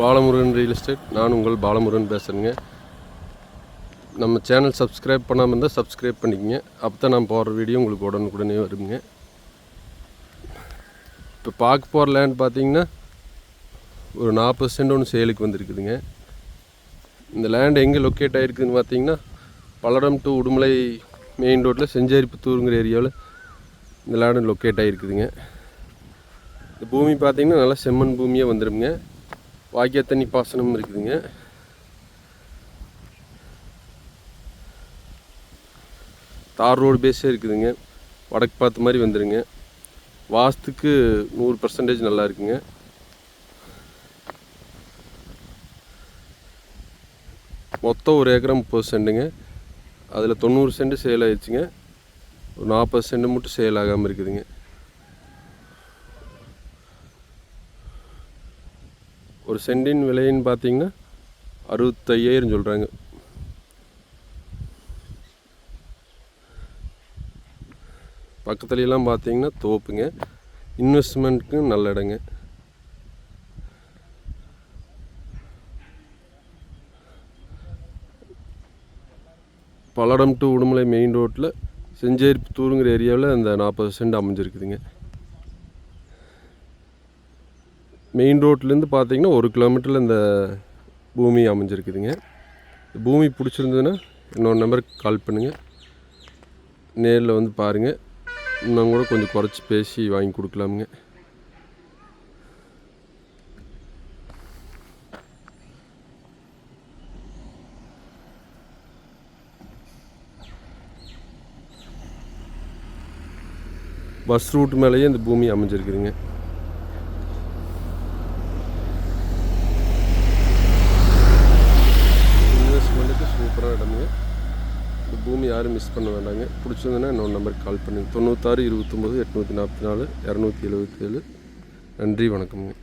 Balamurugan real estate நான் உங்கள் பாலமுருகன் பேசுகிறேங்க நம்ம சேனல் சப்ஸ்கிரைப் பண்ணாமல் இருந்தால் சப்ஸ்கிரைப் பண்ணிக்கங்க. அப்போ தான் நான் போடுற வீடியோ உங்களுக்கு உடனுக்குடனே வருங்க. இப்போ பார்க்க போகிற லேண்ட் பார்த்தீங்கன்னா ஒரு நாற்பது சென்ட் ஒன்று சேலுக்கு வந்திருக்குதுங்க. இந்த லேண்ட் எங்கே லொக்கேட் ஆகிருக்குதுன்னு பார்த்தீங்கன்னா பல்லடம் டு உடுமலை மெயின் ரோட்டில் செஞ்சேரிப்புத்தூருங்கிற ஏரியாவில் இந்த லேண்ட் லொக்கேட் ஆகிருக்குதுங்க இந்த பூமி பார்த்திங்கன்னா நல்லா செம்மண் பூமியாக வந்துடுங்க வாய்க்கா தண்ணி பாசனம் இருக்குதுங்க. தார் ரோடு பேஸே இருக்குதுங்க. வடக்கு பார்த்த மாதிரி வந்துடுங்க வாஸ்துக்கு நூறு பர்சன்டேஜ் நல்லா இருக்குங்க. மொத்தம் ஒரு ஏக்கரா முப்பது சென்ட்டுங்க அதில் தொண்ணூறு சென்ட் சேல் ஆயிடுச்சுங்க. ஒரு நாற்பது சென்ட் மட்டும் சேல் ஆகாமல் இருக்குதுங்க. ஒரு சென்டின் விலைன்னு பார்த்தீங்கன்னா அறுபத்தையாயிரம் சொல்கிறாங்க பக்கத்துலலாம் பார்த்தீங்கன்னா தோப்புங்க. இன்வெஸ்ட்மெண்ட்டுக்கு நல்ல இடங்க. பல்லடம் டு உடுமலை மெயின் ரோட்டில் செஞ்சேரி தூருங்கிற ஏரியாவில் அந்த நாற்பது சென்ட் அமைஞ்சிருக்குதுங்க. மெயின் ரோட்லேருந்து பார்த்தீங்கன்னா ஒரு கிலோமீட்டரில் இந்த பூமி அமைஞ்சிருக்குதுங்க. பூமி பிடிச்சிருந்ததுன்னா இன்னொரு நம்பருக்கு கால் பண்ணுங்கள் நேரில் வந்து பாருங்கள் இன்னும் கூட கொஞ்சம் குறைச்சி பேசி வாங்கி கொடுக்கலாமுங்க. பஸ் ரூட் மேலேயே இந்த பூமி அமைஞ்சிருக்குதுங்க இன்வெஸ்ட்மெண்ட்டுக்கு சூப்பரான இடமுங்க இந்த பூமி யாரும் மிஸ் பண்ண வேண்டாங்க. பிடிச்சிருந்ததுன்னா இன்னொரு நம்பருக்கு கால் பண்ணுங்க. தொண்ணூத்தாறு இருபத்தொம்போது எட்நூற்றி நாற்பத்தி நாலு இரநூத்தி எழுபத்தேழு நன்றி வணக்கம்ங்க.